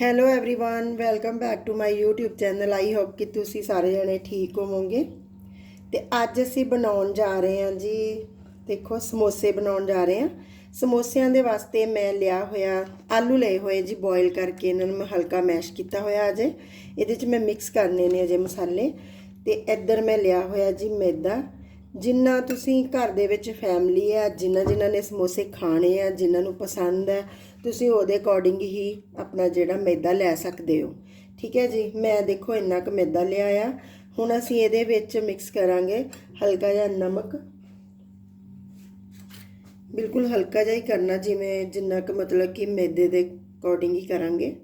hello everyone welcome back to my YouTube channel I hope ਕਿ ਤੁਸੀਂ ਸਾਰੇ ਜਣੇ ਠੀਕ ਹੋਵੋਗੇ ਤੇ ਅੱਜ ਅਸੀਂ ਬਣਾਉਣ ਜਾ ਰਹੇ ਹਾਂ ਜੀ ਦੇਖੋ ਸਮੋਸੇ ਬਣਾਉਣ ਜਾ ਰਹੇ ਹਾਂ ਸਮੋਸਿਆਂ ਦੇ ਵਾਸਤੇ ਮੈਂ ਲਿਆ ਹੋਇਆ ਆਲੂ ਲਏ ਹੋਏ ਜੀ ਬੋਇਲ ਕਰਕੇ ਇਹਨਾਂ ਨੂੰ ਮੈਂ ਹਲਕਾ ਮੈਸ਼ ਕੀਤਾ ਹੋਇਆ ਅਜੇ ਇਹਦੇ 'ਚ ਮੈਂ ਮਿਕਸ ਕਰਨੇ ਨੇ ਅਜੇ ਮਸਾਲੇ ਤੇ ਇੱਧਰ ਮੈਂ ਲਿਆ ਹੋਇਆ ਜੀ ਮੈਦਾ ਜਿੰਨਾ ਤੁਸੀਂ ਘਰ ਦੇ ਵਿੱਚ ਫੈਮਿਲੀ ਹੈ ਜਿਨ੍ਹਾਂ ਜਿਨ੍ਹਾਂ ਨੇ ਸਮੋਸੇ ਖਾਣੇ ਆ ਜਿਨ੍ਹਾਂ ਨੂੰ ਪਸੰਦ ਹੈ ਤੁਸੀਂ ਉਹਦੇ ਅਕੋਰਡਿੰਗ ਹੀ ਆਪਣਾ ਜਿਹੜਾ ਮੈਦਾ ਲੈ ਸਕਦੇ ਹੋ। ਠੀਕ ਹੈ ਜੀ? ਮੈਂ ਦੇਖੋ ਇੰਨਾ ਕੁ ਮੈਦਾ ਲਿਆ ਆ। ਹੁਣ ਅਸੀਂ ਇਹਦੇ ਵਿੱਚ ਮਿਕਸ ਕਰਾਂਗੇ ਹਲਕਾ ਜਿਹਾ ਨਮਕ। ਬਿਲਕੁਲ ਹਲਕਾ ਜਿਹਾ ਹੀ ਕਰਨਾ, ਜਿਵੇਂ ਜਿੰਨਾ ਕੁ ਮਤਲਬ ਕਿ ਮੈਦੇ ਦੇ ਅਕੋਰਡਿੰਗ ਹੀ ਕਰਾਂਗੇ।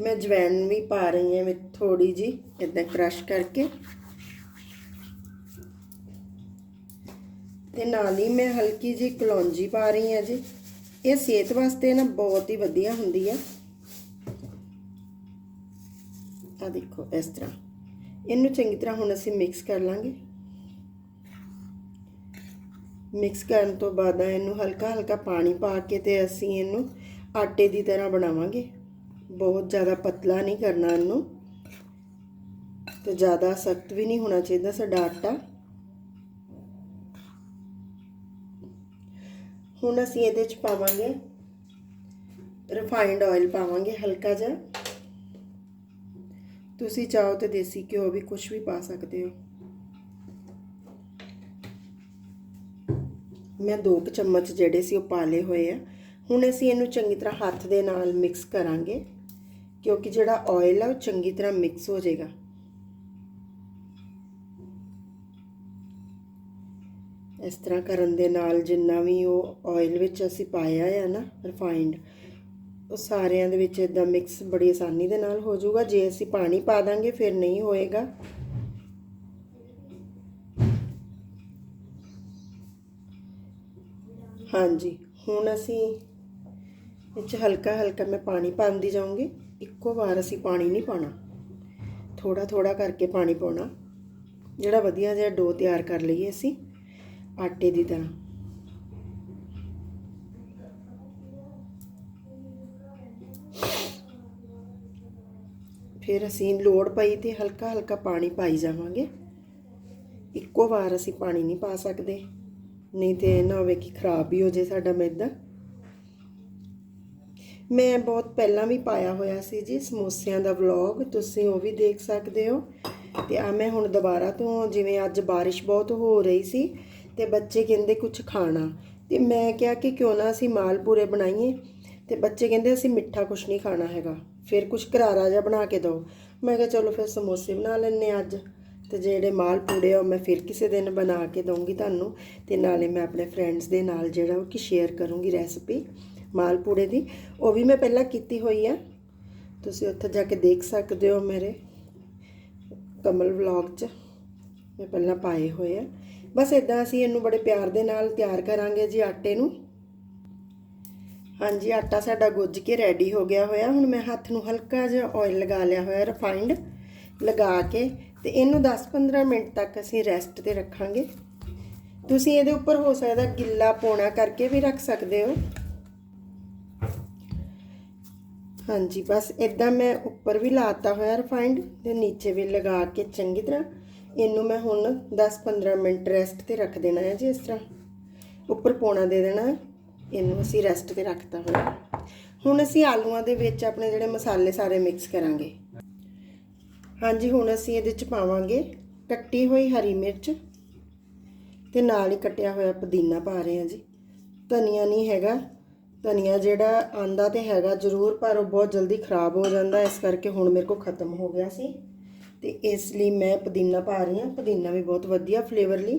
ਤੇ ਮੈਂ ਜਵੈਣ ਵੀ ਪਾ ਰਹੀ ਹਾਂ ਵਿੱਚ ਥੋੜੀ ਜੀ ਇਦਾਂ ਕ੍ਰਸ਼ ਕਰਕੇ। ਤੇ ਨਾਲ ਹੀ ਮੈਂ ਹਲਕੀ ਜੀ ਕਲੌਂਜੀ ਪਾ ਰਹੀ ਹਾਂ ਜੀ। ਇਹ ਸਿਹਤ ਵਾਸਤੇ ਨਾ ਬਹੁਤ ਹੀ ਵਧੀਆ ਹੁੰਦੀ ਆ। ਆ ਦੇਖੋ ਇਸ ਤਰ੍ਹਾਂ। ਇਹਨੂੰ ਚੰਗੀ ਤਰ੍ਹਾਂ ਹੁਣ ਅਸੀਂ ਮਿਕਸ ਕਰ ਲਾਂਗੇ। ਮਿਕਸ ਕਰਨ ਤੋਂ ਬਾਅਦ ਇਹਨੂੰ ਹਲਕਾ ਹਲਕਾ ਪਾਣੀ ਪਾ ਕੇ ਤੇ ਅਸੀਂ ਇਹਨੂੰ ਆਟੇ ਦੀ ਤਰ੍ਹਾਂ ਬਣਾਵਾਂਗੇ। ਬਹੁਤ ਜ਼ਿਆਦਾ ਪਤਲਾ ਨਹੀਂ ਕਰਨਾ ਇਹਨੂੰ ਤੇ ਜ਼ਿਆਦਾ ਸਖਤ ਵੀ ਨਹੀਂ ਹੋਣਾ ਚਾਹੀਦਾ ਸਾਡਾ ਆਟਾ। ਹੁਣ ਅਸੀਂ ਇਹਦੇ ਚ ਪਾਵਾਂਗੇ ਰਿਫਾਈਨਡ ਆਇਲ ਪਾਵਾਂਗੇ ਹਲਕਾ ਜਿਹਾ। ਤੁਸੀਂ ਚਾਹੋ ਤੇ ਦੇਸੀ ਘਿਓ ਵੀ ਕੁਝ ਵੀ ਪਾ ਸਕਦੇ ਹੋ। ਮੈਂ ਦੋ ਕੁ ਚਮਚ ਜਿਹੜੇ ਸੀ ਉਹ ਪਾ ਲਏ ਹੋਏ ਆ। ਹੁਣ ਅਸੀਂ ਇਹਨੂੰ ਚੰਗੀ ਤਰ੍ਹਾਂ ਹੱਥ ਦੇ ਨਾਲ ਮਿਕਸ ਕਰਾਂਗੇ। ਕਿਉਂਕਿ ਜਿਹੜਾ ਆਇਲ ਆ ਉਹ ਚੰਗੀ ਤਰ੍ਹਾਂ ਮਿਕਸ ਹੋ ਜਾਏਗਾ। ਇਸ ਤਰ੍ਹਾਂ ਕਰਨ ਦੇ ਨਾਲ ਜਿੰਨਾ ਵੀ ਉਹ ਆਇਲ ਵਿੱਚ ਅਸੀਂ ਪਾਇਆ ਹੈ ਨਾ ਰਿਫਾਈਨਡ ਉਹ ਸਾਰਿਆਂ ਦੇ ਵਿੱਚ ਇਦਾਂ ਮਿਕਸ ਬੜੀ ਆਸਾਨੀ ਦੇ ਨਾਲ ਹੋ ਜਾਊਗਾ। ਜੇ ਅਸੀਂ ਪਾਣੀ ਪਾ ਦਾਂਗੇ, ਫਿਰ ਨਹੀਂ ਹੋਏਗਾ। ਹਾਂਜੀ, ਹੁਣ ਅਸੀਂ ਵਿੱਚ ਹਲਕਾ ਹਲਕਾ ਮੈਂ ਪਾਣੀ ਪਾਉਂਦੀ ਜਾਊਂਗੀ। ਇੱਕੋ ਵਾਰ ਅਸੀਂ ਪਾਣੀ ਨਹੀਂ ਪਾਣਾ ਥੋੜਾ ਥੋੜਾ ਕਰਕੇ ਪਾਣੀ ਪਾਉਣਾ। ਜਿਹੜਾ ਵਧੀਆ ਜਿਹਾ ਡੋ ਤਿਆਰ ਕਰ ਲਈਏ ਅਸੀਂ, ਆਟੇ ਦੀ ਤਰ੍ਹਾਂ। ਫਿਰ ਅਸੀਂ ਲੋੜ ਪਈ ਤੇ ਹਲਕਾ ਹਲਕਾ ਪਾਣੀ ਪਾਈ ਜਾਵਾਂਗੇ। ਇੱਕੋ ਵਾਰ ਅਸੀਂ ਪਾਣੀ ਨਹੀਂ ਪਾ ਸਕਦੇ। ਨਹੀਂ ਤੇ ਇਹ ਨਾ ਹੋਵੇ ਕਿ ਖਰਾਬ ਵੀ ਹੋ ਜੇ ਸਾਡਾ ਮੈਦਾ। ਮੈਂ ਬਹੁਤ ਪਹਿਲਾਂ ਵੀ ਪਾਇਆ ਹੋਇਆ ਸੀ ਜੀ ਸਮੋਸਿਆਂ ਦਾ ਵਲੌਗ, ਤੁਸੀਂ ਉਹ ਵੀ ਦੇਖ ਸਕਦੇ ਹੋ। ਤੇ ਆ ਮੈਂ ਹੁਣ ਦੁਬਾਰਾ ਤੋਂ ਜਿਵੇਂ ਅੱਜ ਬਾਰਿਸ਼ ਬਹੁਤ ਹੋ ਰਹੀ ਸੀ ਤੇ ਬੱਚੇ ਕਹਿੰਦੇ ਕੁਝ ਖਾਣਾ। ਤੇ ਮੈਂ ਕਿਹਾ ਕਿ ਕਿਉਂ ਨਾ ਅਸੀਂ ਮਾਲਪੂਰੇ ਬਣਾਈਏ। ਤੇ ਬੱਚੇ ਕਹਿੰਦੇ ਅਸੀਂ ਮਿੱਠਾ ਕੁਝ ਨਹੀਂ ਖਾਣਾ ਹੈਗਾ, ਫਿਰ ਕੁਝ ਕਰਾਰਾ ਜਿਹਾ ਬਣਾ ਕੇ ਦਿਓ। ਮੈਂ ਕਿਹਾ ਚਲੋ ਫਿਰ ਸਮੋਸੇ ਬਣਾ ਲੈਣੇ ਅੱਜ। ਤੇ ਜਿਹੜੇ ਮਾਲਪੂੜੇ ਆ ਉਹ ਮੈਂ ਫਿਰ ਕਿਸੇ ਦਿਨ ਬਣਾ ਕੇ ਦਊਂਗੀ ਤੁਹਾਨੂੰ। ਤੇ ਨਾਲੇ ਮੈਂ ਆਪਣੇ ਫਰੈਂਡਸ ਦੇ ਨਾਲ ਜਿਹੜਾ ਉਹ ਕਿ ਸ਼ੇਅਰ ਕਰੂੰਗੀ ਰੈਸਪੀ ਮਾਲਪੂੜੇ ਦੀ, ਉਹ ਵੀ ਮੈਂ ਪਹਿਲਾਂ ਕੀਤੀ ਹੋਈ ਆ। ਤੁਸੀਂ ਉੱਥੇ ਜਾ ਕੇ ਦੇਖ ਸਕਦੇ ਹੋ ਮੇਰੇ ਕਮਲ ਵਲੌਗ 'ਚ। ਮੈਂ ਪਹਿਲਾਂ ਪਾਏ ਹੋਏ ਆ। ਬਸ ਇਦਾਂ ਅਸੀਂ ਇਹਨੂੰ ਬੜੇ ਪਿਆਰ ਦੇ ਨਾਲ ਤਿਆਰ ਕਰਾਂਗੇ ਜੀ ਆਟੇ ਨੂੰ। ਹਾਂਜੀ, ਆਟਾ ਸਾਡਾ ਗੁੱਜ ਕੇ ਰੈਡੀ ਹੋ ਗਿਆ ਹੋਇਆ। ਹੁਣ ਮੈਂ ਹੱਥ ਨੂੰ ਹਲਕਾ ਜਿਹਾ ਆਇਲ ਲਗਾ ਲਿਆ ਹੋਇਆ ਰਿਫਾਈਨਡ ਲਗਾ ਕੇ ਤੇ ਇਹਨੂੰ 10-15 ਮਿੰਟ ਤੱਕ ਅਸੀਂ ਰੈਸਟ ਤੇ ਰੱਖਾਂਗੇ। ਤੁਸੀਂ ਇਹਦੇ ਉੱਪਰ ਹੋ ਸਕਦਾ ਗਿੱਲਾ ਪੋਣਾ ਕਰਕੇ ਵੀ ਰੱਖ ਸਕਦੇ ਹੋ। ਹਾਂਜੀ, ਬਸ ਇਦਾਂ ਮੈਂ ਉੱਪਰ ਵੀ ਲਾਤਾ ਹੋਇਆ ਰਿਫਾਈਂਡ ਤੇ ਨੀਚੇ ਵੀ ਲਗਾ ਕੇ ਚੰਗੀ ਤਰ੍ਹਾਂ। ਇਹਨੂੰ ਮੈਂ ਹੁਣ 10-15 ਮਿੰਟ ਰੈਸਟ ਤੇ ਰੱਖ ਦੇਣਾ ਹੈ ਜੀ ਇਸ ਤਰ੍ਹਾਂ। ਉੱਪਰ ਪੋਣਾ ਦੇ ਦੇਣਾ ਇਹਨੂੰ ਅਸੀਂ ਰੈਸਟ ਤੇ ਰੱਖਤਾ ਹੋਇਆ। ਹੁਣ ਅਸੀਂ ਆਲੂਆਂ ਦੇ ਵਿੱਚ ਆਪਣੇ ਜਿਹੜੇ ਮਸਾਲੇ ਸਾਰੇ ਮਿਕਸ ਕਰਾਂਗੇ। ਹਾਂਜੀ, ਹੁਣ ਅਸੀਂ ਇਹਦੇ ਚ ਪਾਵਾਂਗੇ ਕੱਟੀ ਹੋਈ ਹਰੀ ਮਿਰਚ ਤੇ ਨਾਲ ਹੀ ਕੱਟਿਆ ਹੋਇਆ ਪੁਦੀਨਾ ਪਾ ਰਹੇ ਹਾਂ ਜੀ। ਧਨੀਆ ਨਹੀਂ ਹੈਗਾ। ਧਨੀਆ ਜਿਹੜਾ ਆਂਦਾ ਤੇ ਹੈਗਾ ਜ਼ਰੂਰ, ਪਰ ਉਹ ਬਹੁਤ ਜਲਦੀ ਖਰਾਬ ਹੋ ਜਾਂਦਾ, ਇਸ ਕਰਕੇ ਹੁਣ ਮੇਰੇ ਕੋਲ ਖਤਮ ਹੋ ਗਿਆ ਸੀ। ਤੇ ਇਸ ਲਈ ਮੈਂ ਪੁਦੀਨਾ ਪਾ ਰਹੀ ਹਾਂ। ਪੁਦੀਨਾ ਵੀ ਬਹੁਤ ਵਧੀਆ ਫਲੇਵਰ ਲਈ।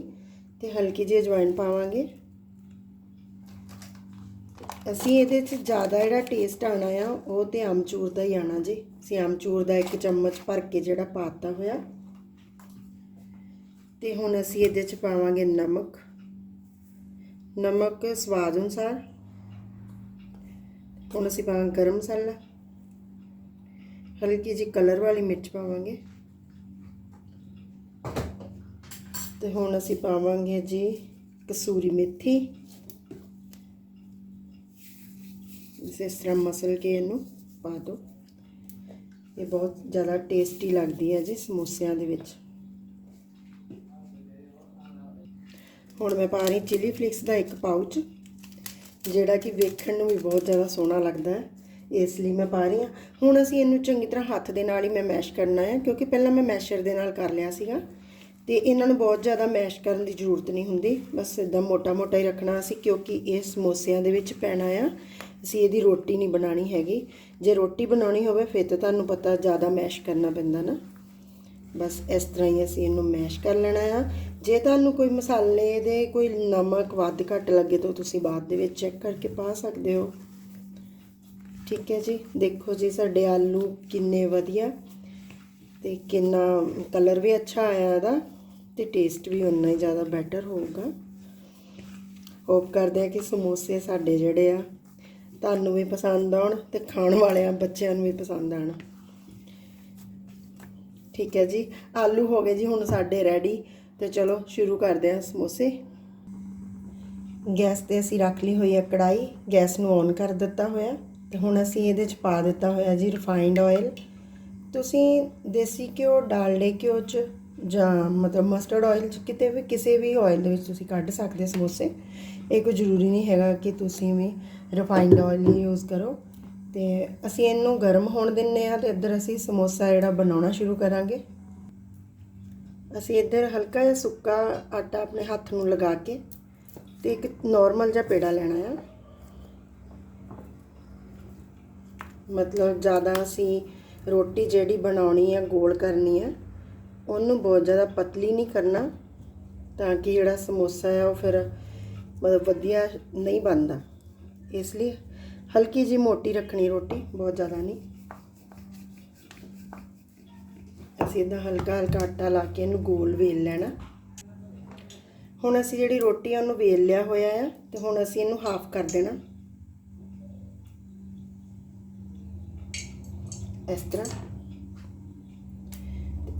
ਤੇ ਹਲਕੀ ਜਿਹੀ ਅਜਵਾਇਣ ਪਾਵਾਂਗੇ। ਅਸੀਂ ਇਹਦੇ 'ਚ ਜ਼ਿਆਦਾ ਜਿਹੜਾ ਟੇਸਟ ਆਣਾ ਆ, ਉਹ ਤੇ ਆਮਚੂਰ ਦਾ ਹੀ ਆਣਾ ਜੀ। ਅਸੀਂ ਆਮਚੂਰ ਦਾ ਇੱਕ ਚਮਚ ਭਰ ਕੇ ਜਿਹੜਾ ਪਾਤਾ ਹੋਇਆ। ਤੇ ਹੁਣ ਅਸੀਂ ਇਹਦੇ 'ਚ ਪਾਵਾਂਗੇ ਨਮਕ। ਨਮਕ ਸਵਾਦ ਅਨੁਸਾਰ ਹੁਣ ਅਸੀਂ ਪਾਵਾਂਗੇ ਗਰਮ ਮਸਾਲਾ ਹਲਕੀ ਜੀ ਕਲਰ ਵਾਲੀ ਮਿਰਚ ਪਾਵਾਂਗੇ ਤੇ ਹੁਣ ਅਸੀਂ ਪਾਵਾਂਗੇ ਜੀ ਕਸੂਰੀ ਮੇਥੀ ਇਸ ਤਰ੍ਹਾਂ ਮਸਲ ਕੇ ਇਹਨੂੰ ਪਾ ਦਿਓ ਇਹ ਬਹੁਤ ਜ਼ਿਆਦਾ ਟੇਸਟੀ ਲੱਗਦੀ ਹੈ ਜੀ ਸਮੋਸਿਆਂ ਦੇ ਵਿੱਚ ਹੁਣ ਮੈਂ ਪਾ ਰਹੀ ਚਿਲੀ ਫਲਿਕਸ ਦਾ ਇੱਕ ਪਾਊਚ ਜਿਹੜਾ ਕਿ ਵੇਖਣ ਨੂੰ ਵੀ ਬਹੁਤ ਜ਼ਿਆਦਾ ਸੋਹਣਾ ਲੱਗਦਾ ਹੈ, ਇਸ ਲਈ ਮੈਂ ਪਾ ਰਹੀ ਹਾਂ। ਹੁਣ ਅਸੀਂ ਇਹਨੂੰ ਚੰਗੀ ਤਰ੍ਹਾਂ ਹੱਥ ਦੇ ਨਾਲ ਹੀ ਮੈਂ ਮੈਸ਼ ਕਰਨਾ ਹੈ, ਕਿਉਂਕਿ ਪਹਿਲਾਂ ਮੈਂ ਮੈਸ਼ਰ ਦੇ ਨਾਲ ਕਰ ਲਿਆ ਸੀਗਾ। ਤੇ ਇਹਨਾਂ ਨੂੰ ਬਹੁਤ ਜ਼ਿਆਦਾ ਮੈਸ਼ ਕਰਨ ਦੀ ਜ਼ਰੂਰਤ ਨਹੀਂ ਹੁੰਦੀ। ਬਸ ਇਦਾਂ ਮੋਟਾ-ਮੋਟਾ ਹੀ ਰੱਖਣਾ ਅਸੀਂ, ਕਿਉਂਕਿ ਇਹ ਸਮੋਸਿਆਂ ਦੇ ਵਿੱਚ ਪੈਣਾ ਆ। ਅਸੀਂ ਇਹਦੀ ਰੋਟੀ ਨਹੀਂ ਬਣਾਣੀ ਹੈਗੀ। ਜੇ ਰੋਟੀ ਬਣਾਉਣੀ ਹੋਵੇ, ਫਿਰ ਤਾਂ ਤੁਹਾਨੂੰ ਪਤਾ ਜ਼ਿਆਦਾ ਮੈਸ਼ ਕਰਨਾ ਪੈਂਦਾ ਨਾ। ਬਸ ਇਸ ਤਰ੍ਹਾਂ ਹੀ ਅਸੀਂ ਇਹਨੂੰ ਮੈਸ਼ ਕਰ ਲੈਣਾ ਆ। ਜੇ ਤੁਹਾਨੂੰ ਕੋਈ ਮਸਾਲੇ ਦੇ ਕੋਈ ਨਮਕ ਵੱਧ ਘੱਟ ਲੱਗੇ ਤਾਂ ਤੁਸੀਂ ਬਾਅਦ ਦੇ ਵਿੱਚ ਚੈੱਕ ਕਰਕੇ ਪਾ ਸਕਦੇ ਹੋ। ਠੀਕ ਹੈ ਜੀ। ਦੇਖੋ ਜੀ, ਸਾਡੇ ਆਲੂ ਕਿੰਨੇ ਵਧੀਆ ਤੇ ਕਿੰਨਾ ਕਲਰ ਵੀ ਅੱਛਾ ਆਇਆ ਇਹਦਾ ਤੇ ਟੇਸਟ ਵੀ ਉਨਾ ਹੀ ਜ਼ਿਆਦਾ ਬੈਟਰ ਹੋਊਗਾ। ਹੋਪ ਕਰਦੇ ਆ ਕਿ ਸਮੋਸੇ ਸਾਡੇ ਜਿਹੜੇ ਆ, ਤੁਹਾਨੂੰ ਵੀ ਪਸੰਦ ਆਉਣ ਤੇ ਖਾਣ ਵਾਲਿਆਂ, ਬੱਚਿਆਂ ਨੂੰ ਵੀ ਪਸੰਦ ਆਣ ਠੀਕ ਹੈ ਜੀ। ਆਲੂ ਹੋ ਗਏ ਜੀ, ਹੁਣ ਸਾਡੇ ਰੈਡੀ ਤੇ ਚਲੋ, ਸ਼ੁਰੂ ਕਰਦੇ ਹਾਂ ਸਮੋਸੇ। ਗੈਸ ਤੇ ਅਸੀਂ ਰੱਖ ਲਈ ਹੋਈ ਹੈ ਕੜਾਈ ਗੈਸ ਨੂੰ ਔਨ ਕਰ ਦਿੱਤਾ ਹੋਇਆ। ਤੇ ਹੁਣ ਅਸੀਂ ਇਹਦੇ ਚ ਪਾ ਦਿੱਤਾ ਹੋਇਆ ਜੀ ਰਿਫਾਈਨਡ ਆਇਲ ਤੁਸੀਂ ਦੇਸੀ ਘਿਓ, ਡਾਲਡੇ ਘਿਓ ਚ ਜਾਂ ਮਤਲਬ ਮਸਟਰਡ ਆਇਲ ਚ ਕਿਤੇ ਵੀ, ਕਿਸੇ ਵੀ ਆਇਲ ਦੇ ਵਿੱਚ ਤੁਸੀਂ ਕੱਢ ਸਕਦੇ ਸਮੋਸੇ। ਇਹ ਕੋਈ ਜ਼ਰੂਰੀ ਨਹੀਂ ਹੈਗਾ ਕਿ ਤੁਸੀਂ ਵੀ ਰਿਫਾਈਨਡ ਆਇਲ ਹੀ ਯੂਜ਼ ਕਰੋ। ਤੇ ਅਸੀਂ ਇਹਨੂੰ ਗਰਮ ਹੋਣ ਦਿੰਨੇ ਆ ਤੇ ਇੱਧਰ ਅਸੀਂ ਸਮੋਸਾ ਜਿਹੜਾ ਬਣਾਉਣਾ ਸ਼ੁਰੂ ਕਰਾਂਗੇ। ਅਸੀਂ ਇੱਧਰ ਹਲਕਾ ਜਿਹਾ ਸੁੱਕਾ ਆਟਾ ਆਪਣੇ ਹੱਥ ਨੂੰ ਲਗਾ ਕੇ ਤੇ ਇੱਕ ਨਾਰਮਲ ਜਿਹਾ ਪੇੜਾ ਲੈਣਾ ਆ। ਮਤਲਬ ਜ਼ਿਆਦਾ ਅਸੀਂ ਰੋਟੀ ਜਿਹੜੀ ਬਣਾਉਣੀ ਆ, ਗੋਲ ਕਰਨੀ ਹੈ ਉਹਨੂੰ ਬਹੁਤ ਜ਼ਿਆਦਾ ਪਤਲੀ ਨਹੀਂ ਕਰਨਾ ਤਾਂ ਕਿ ਜਿਹੜਾ ਸਮੋਸਾ ਆ ਉਹ ਫਿਰ ਮਤਲਬ ਵਧੀਆ ਨਹੀਂ ਬਣਦਾ। ਇਸ ਲਈ ਹਲਕੀ ਜੀ ਮੋਟੀ ਰੱਖਣੀ ਰੋਟੀ, ਬਹੁਤ ਜ਼ਿਆਦਾ ਨਹੀਂ। ਅਸੀਂ ਇਹਦਾ ਹਲਕਾ ਹਲਕਾ ਆਟਾ ਲਾ ਕੇ ਇਹਨੂੰ ਗੋਲ ਵੇਲ ਲੈਣਾ। ਹੁਣ ਅਸੀਂ ਜਿਹੜੀ ਰੋਟੀ ਆ ਉਹਨੂੰ ਵੇਲ ਲਿਆ ਹੋਇਆ ਆ, ਤੇ ਹੁਣ ਅਸੀਂ ਇਹਨੂੰ ਹਾਫ ਕਰ ਦੇਣਾ। ਇਸ ਤਰ੍ਹਾਂ।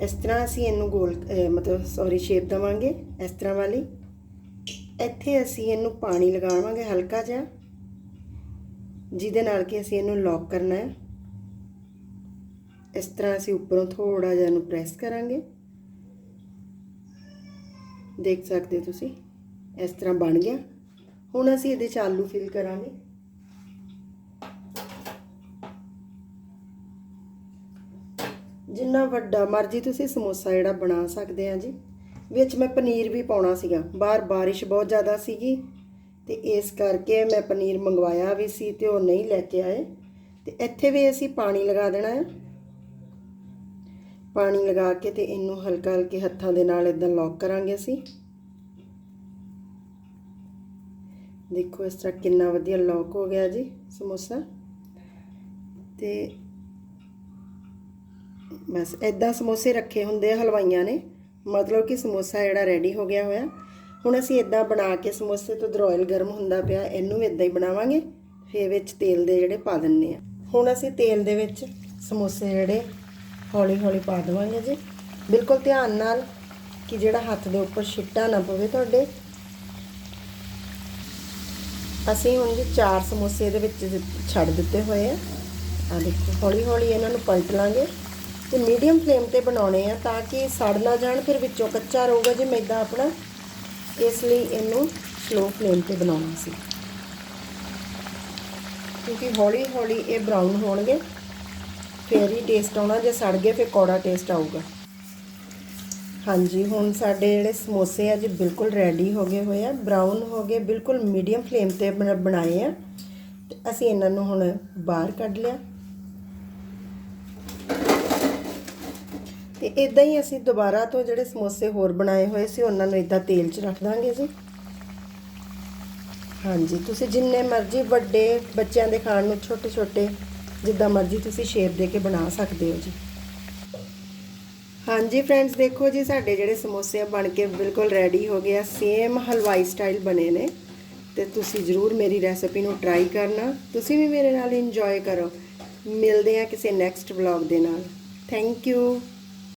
ਇਸ ਤਰ੍ਹਾਂ ਅਸੀਂ ਇਹਨੂੰ ਗੋਲ ਮਤਲਬ ਸੌਰੀ ਸ਼ੇਪ ਦਵਾਂਗੇ ਇਸ ਤਰ੍ਹਾਂ ਵਾਲੀ। ਇੱਥੇ ਅਸੀਂ ਇਹਨੂੰ ਪਾਣੀ ਲਗਾਵਾਂਗੇ ਹਲਕਾ ਜਿਹਾ। ਜਿਹਦੇ ਨਾਲ ਕਿ ਅਸੀਂ ਇਹਨੂੰ ਲੌਕ ਕਰਨਾ ਹੈ। ਇਸ ਤਰ੍ਹਾਂ ਅਸੀਂ ਉੱਪਰੋਂ ਥੋੜਾ ਜਿਹਾ ਇਹਨੂੰ ਪ੍ਰੈਸ ਕਰਾਂਗੇ। ਦੇਖ ਸਕਦੇ ਹੋ ਤੁਸੀਂ, ਇਸ ਤਰ੍ਹਾਂ ਬਣ ਗਿਆ। ਹੁਣ ਅਸੀਂ ਇਹਦੇ ਚ ਆਲੂ ਫਿਲ ਕਰਾਂਗੇ। ਜਿੰਨਾ ਵੱਡਾ ਮਰਜ਼ੀ ਤੁਸੀਂ ਸਮੋਸਾ ਜਿਹੜਾ ਬਣਾ ਸਕਦੇ ਆ ਜੀ। ਵਿੱਚ ਮੈਂ ਪਨੀਰ ਵੀ ਪਾਉਣਾ ਸੀਗਾ। ਬਾਹਰ ਬਾਰਿਸ਼ ਬਹੁਤ ਜ਼ਿਆਦਾ ਸੀਗੀ। ਤੇ ਇਸ ਕਰਕੇ ਮੈਂ ਪਨੀਰ ਮੰਗਵਾਇਆ ਵੀ ਸੀ ਤੇ ਉਹ ਨਹੀਂ ਲੈ ਕੇ ਆਏ। ਤੇ ਇੱਥੇ ਵੀ ਅਸੀਂ ਪਾਣੀ ਲਗਾ ਦੇਣਾ ਹੈ। ਪਾਣੀ ਲਗਾ ਕੇ ਤੇ ਇਹਨੂੰ ਹਲਕਾ ਹਲਕੇ ਹੱਥਾਂ ਦੇ ਨਾਲ ਇਦਾਂ ਲੌਕ ਕਰਾਂਗੇ ਅਸੀਂ। ਦੇਖੋ ਇਸ ਤਰ੍ਹਾਂ ਕਿੰਨਾ ਵਧੀਆ ਲੌਕ ਹੋ ਗਿਆ ਜੀ ਸਮੋਸਾ। ਤੇ ਬਸ ਇਦਾਂ ਸਮੋਸੇ ਰੱਖੇ ਹੁੰਦੇ ਆ ਹਲਵਾਈਆਂ ਨੇ। ਮਤਲਬ ਕਿ ਸਮੋਸਾ ਜਿਹੜਾ ਰੈਡੀ ਹੋ ਗਿਆ ਹੋਇਆ। ਹੁਣ ਅਸੀਂ ਇਦਾਂ ਬਣਾ ਕੇ ਸਮੋਸੇ ਤੋਂ ਦਰੋਇਲ ਗਰਮ ਹੁੰਦਾ ਪਿਆ, ਇਹਨੂੰ ਵੀ ਇਦਾਂ ਹੀ ਬਣਾਵਾਂਗੇ, ਫੇਰ ਵਿੱਚ ਤੇਲ ਦੇ ਜਿਹੜੇ ਪਾ ਦਿੰਨੇ ਆ। ਹੁਣ ਅਸੀਂ ਤੇਲ ਦੇ ਵਿੱਚ ਸਮੋਸੇ ਜਿਹੜੇ ਹੌਲੀ ਹੌਲੀ ਪਾ ਦੇਵਾਂਗੇ ਜੀ। ਬਿਲਕੁਲ ਧਿਆਨ ਨਾਲ ਕਿ ਜਿਹੜਾ ਹੱਥ ਦੇ ਉੱਪਰ ਛਿੱਟਾ ਨਾ ਪਵੇ ਤੁਹਾਡੇ। ਅਸੀਂ ਹੁਣ ਜੀ ਚਾਰ ਸਮੋਸੇ ਇਹਦੇ ਵਿੱਚ ਛੱਡ ਦਿੱਤੇ ਹੋਏ ਆ। ਆ ਦੇਖੋ, ਹੌਲੀ ਹੌਲੀ ਇਹਨਾਂ ਨੂੰ ਪਲਟ ਲਾਂਗੇ ਤੇ ਮੀਡੀਅਮ ਫਲੇਮ ਤੇ ਬਣਾਉਣੇ ਆ ਤਾਂ ਕਿ ਸੜ ਨਾ ਜਾਣ, ਫਿਰ ਵਿੱਚੋਂ ਕੱਚਾ ਰਹੂਗਾ ਜੀ ਮੈਦਾ ਆਪਣਾ। ਇਸ ਲਈ ਇਹਨੂੰ ਸਲੋ ਫਲੇਮ ਤੇ ਬਣਾਉਣਾ ਸੀ। ਕਿਉਂਕਿ ਹੌਲੀ ਹੌਲੀ ਇਹ ਬਰਾਊਨ ਹੋਣਗੇ, ਫਿਰ ਹੀ ਟੇਸਟ ਆਉਣਾ, ਜੇ ਸੜ ਗਏ, ਫਿਰ ਕੌੜਾ ਟੇਸਟ ਆਊਗਾ। ਹਾਂਜੀ, ਹੁਣ ਸਾਡੇ ਜਿਹੜੇ ਸਮੋਸੇ ਆ ਜੀ ਬਿਲਕੁਲ ਰੈਡੀ ਹੋ ਗਏ ਹੋਏ ਆ ਬਰਾਊਨ ਹੋ ਗਏ, ਬਿਲਕੁਲ ਮੀਡੀਅਮ ਫਲੇਮ ਤੇ ਬਣਾ- ਬਣਾਏ ਆ। ਤੇ ਅਸੀਂ ਇਹਨਾਂ ਨੂੰ ਹੁਣ ਬਾਹਰ ਕੱਢ ਲਿਆ। ਤੇ ਇਦਾਂ ਹੀ ਅਸੀਂ ਦੁਬਾਰਾ ਤੋਂ ਜਿਹੜੇ ਸਮੋਸੇ ਹੋਰ ਬਣਾਏ ਹੋਏ ਸੀ, ਉਹਨਾਂ ਨੂੰ ਇਦਾਂ ਤੇਲ 'ਚ ਰੱਖ ਦਾਂਗੇ ਜੀ। ਹਾਂਜੀ, ਤੁਸੀਂ ਜਿੰਨੇ ਮਰਜ਼ੀ ਵੱਡੇ ਬੱਚਿਆਂ ਦੇ ਖਾਣ ਨੂੰ ਛੋਟੇ ਛੋਟੇ ਜਿੱਦਾਂ ਮਰਜ਼ੀ ਤੁਸੀਂ ਸ਼ੇਪ ਦੇ ਕੇ ਬਣਾ ਸਕਦੇ ਹੋ ਜੀ। ਹਾਂਜੀ ਫਰੈਂਡਸ, ਦੇਖੋ ਜੀ, ਸਾਡੇ ਜਿਹੜੇ ਸਮੋਸੇ ਆ ਬਣ ਕੇ ਬਿਲਕੁਲ ਰੈਡੀ ਹੋ ਗਏ ਆ, ਸੇਮ ਹਲਵਾਈ ਸਟਾਈਲ ਬਣੇ ਨੇ। ਤੇ ਤੁਸੀਂ ਜਰੂਰ ਮੇਰੀ ਰੈਸਪੀ ਨੂੰ ਟਰਾਈ ਕਰਨਾ, ਤੁਸੀਂ ਵੀ ਮੇਰੇ ਨਾਲ ਇੰਜੋਏ ਕਰੋ। ਮਿਲਦੇ ਆ ਕਿਸੇ ਨੈਕਸਟ ਵਲੌਗ ਦੇ ਨਾਲ। Thank you